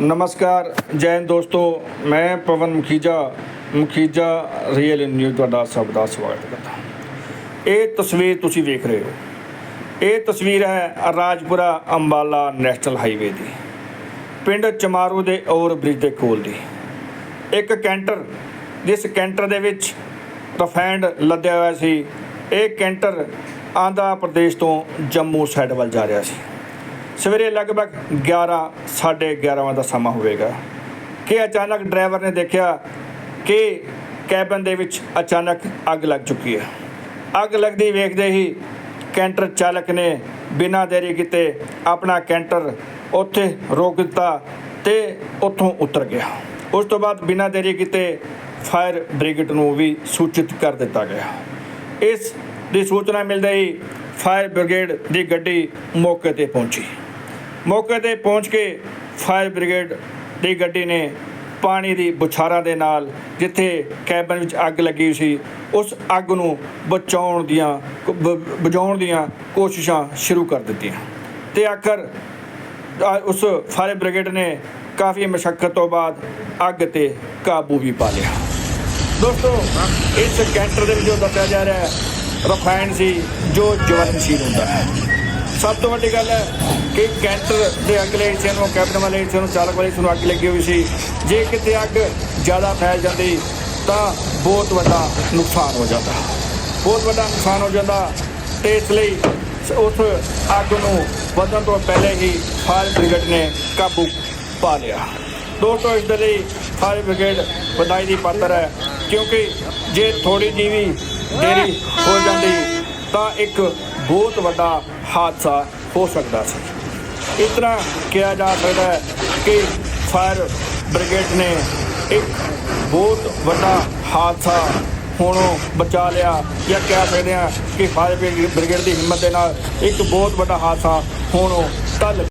ਨਮਸਕਾਰ, ਜੈ ਦੋਸਤੋ। ਮੈਂ ਪਵਨ ਮੁਖੀਜਾ ਮੁਖੀਜਾ ਰੀਅਲ ਨਿਊਜ਼ ਤੁਹਾਡਾ ਸਭ ਦਾ ਸਵਾਗਤ ਕਰਦਾ ਇਹ ਤਸਵੀਰ ਤੁਸੀਂ ਵੇਖ ਰਹੇ ਹੋ। ਇਹ ਤਸਵੀਰ ਹੈ ਰਾਜਪੁਰਾ ਅੰਬਾਲਾ ਨੈਸ਼ਨਲ ਹਾਈਵੇ ਦੀ। ਪਿੰਡ ਚਮਾਰੂ ਦੇ ਓਵਰ ਬ੍ਰਿਜ ਦੇ ਕੋਲ ਦੀ। ਇੱਕ ਕੈਂਟਰ, ਜਿਸ ਕੈਂਟਰ ਦੇ ਵਿੱਚ ਰਫੈਂਡ ਲੱਦਿਆ ਹੋਇਆ ਸੀ, ਇਹ ਕੈਂਟਰ ਆਂਧਰਾ ਪ੍ਰਦੇਸ਼ ਤੋਂ ਜੰਮੂ ਸਾਈਡ ਵੱਲ ਜਾ ਰਿਹਾ ਸੀ। ਸਵੇਰੇ ਲਗਭਗ 11 11:30 ਦਾ ਸਮਾਂ ਹੋਵੇਗਾ। ਕਿ ਅਚਾਨਕ ਡਰਾਈਵਰ ਨੇ ਦੇਖਿਆ ਕਿ ਕੈਬਨ ਦੇ ਵਿੱਚ ਅਚਾਨਕ ਅੱਗ ਲੱਗ ਚੁੱਕੀ ਹੈ। ਅੱਗ ਲੱਗਦੀ ਵੇਖਦੇ ਹੀ ਕੈਂਟਰ ਚਾਲਕ ਨੇ ਬਿਨਾਂ ਦੇਰੀ ਕੀਤੇ ਆਪਣਾ ਕੈਂਟਰ ਉੱਥੇ ਰੋਕ ਦਿੱਤਾ ਤੇ ਉੱਥੋਂ ਉਤਰ ਗਿਆ। ਉਸ ਤੋਂ ਬਾਅਦ ਬਿਨਾਂ ਦੇਰੀ ਕੀਤੇ ਫਾਇਰ ਬ੍ਰਿਗੇਡ ਨੂੰ ਵੀ ਸੂਚਿਤ ਕਰ ਦਿੱਤਾ ਗਿਆ। ਇਸ ਦੀ ਸੂਚਨਾ ਮਿਲਦੇ ਹੀ ਫਾਇਰ ਬ੍ਰਿਗੇਡ ਦੀ ਗੱਡੀ ਮੌਕੇ ਤੇ ਪਹੁੰਚੀ। ਮੌਕੇ ਤੇ ਪਹੁੰਚ ਕੇ ਫਾਇਰ ਬ੍ਰਿਗੇਡ ਦੀ ਗੱਡੀ ਨੇ ਪਾਣੀ ਦੀ ਬੁਛਾਰਾਂ ਦੇ ਨਾਲ ਜਿੱਥੇ ਕੈਬਨ ਵਿੱਚ ਅੱਗ ਲੱਗੀ ਸੀ, ਉਸ ਅੱਗ ਨੂੰ ਬਚਾਉਣ ਦੀਆਂ, ਬ- ਬੁਝਾਉਣ ਦੀਆਂ ਕੋਸ਼ਿਸ਼ਾਂ ਸ਼ੁਰੂ ਕਰ ਦਿੱਤੀਆਂ। ਤੇ ਆਖਰ ਉਸ ਫਾਇਰ ਬ੍ਰਿਗੇਡ ਨੇ ਕਾਫੀ ਮਸ਼ੱਕਤ ਤੋਂ ਬਾਅਦ ਅੱਗ ਤੇ ਕਾਬੂ ਵੀ ਪਾ ਲਿਆ। ਦੋਸਤੋ, ਇਸ ਕੈਂਟਰ ਦੇ ਵਿੱਚ ਜੋ ਦੱਸਿਆ ਜਾ ਰਿਹਾ ਹੈ, ਰਫਾਇਨ ਸੀ ਜੋ ਜਵਨਸ਼ੀਲ ਹੁੰਦਾ ਹੈ। ਸਭ ਤੋਂ ਵੱਡੀ ਗੱਲ ਹੈ ਕਿ ਕੈਂਟਰ ਦੇ ਅਗਲੇ ਹਿੱਸੇ ਨੂੰ ਕੈਬਨ ਵਾਲੇ ਹਿੱਸੇ ਨੂੰ ਚਾਲਕ ਵਾਲੇ ਹਿੱਸੇ ਨੂੰ ਅੱਗ ਲੱਗੀ ਹੋਈ ਸੀ। ਜੇ ਕਿਤੇ ਅੱਗ ਜ਼ਿਆਦਾ ਫੈਲ ਜਾਂਦੀ ਤਾਂ ਬਹੁਤ ਵੱਡਾ ਨੁਕਸਾਨ ਹੋ ਜਾਂਦਾ। ਬਹੁਤ ਵੱਡਾ ਨੁਕਸਾਨ ਹੋ ਜਾਂਦਾ ਤੇ ਇਸ ਲਈ ਉਸ ਅੱਗ ਨੂੰ ਵਧਣ ਤੋਂ ਪਹਿਲੇ ਹੀ ਫਾਇਰ ਬ੍ਰਿਗੇਡ ਨੇ ਕਾਬੂ ਪਾ ਲਿਆ। ਦੋਸਤੋ, ਇਸ ਦੇ ਲਈ ਫਾਇਰ ਬ੍ਰਿਗੇਡ ਵਧਾਈ ਦੀ ਪਾਤਰ ਹੈ, ਕਿਉਂਕਿ ਜੇ ਥੋੜੀ ਜਿਹੀ ਵੀ ਦੇਰੀ ਹੋ ਜਾਂਦੀ ਤਾਂ ਇੱਕ ਬਹੁਤ ਵੱਡਾ ਹਾਦਸਾ ਹੋ ਸਕਦਾ ਸੀ। ਇਸ ਤਰ੍ਹਾਂ ਕਿਹਾ ਜਾ ਸਕਦਾ ਹੈ ਕਿ ਫਾਇਰ ਬ੍ਰਿਗੇਡ ਨੇ ਇੱਕ ਬਹੁਤ ਵੱਡਾ ਹਾਦਸਾ ਹੋਣੋਂ ਬਚਾ ਲਿਆ ਜਾਂ ਕਹਿ ਸਕਦੇ ਹਾਂ ਕਿ ਫਾਇਰ ਬ੍ਰਿਗੇਡ ਦੀ ਹਿੰਮਤ ਦੇ ਨਾਲ ਇੱਕ ਬਹੁਤ ਵੱਡਾ ਹਾਦਸਾ ਹੋਣੋਂ ਟਲ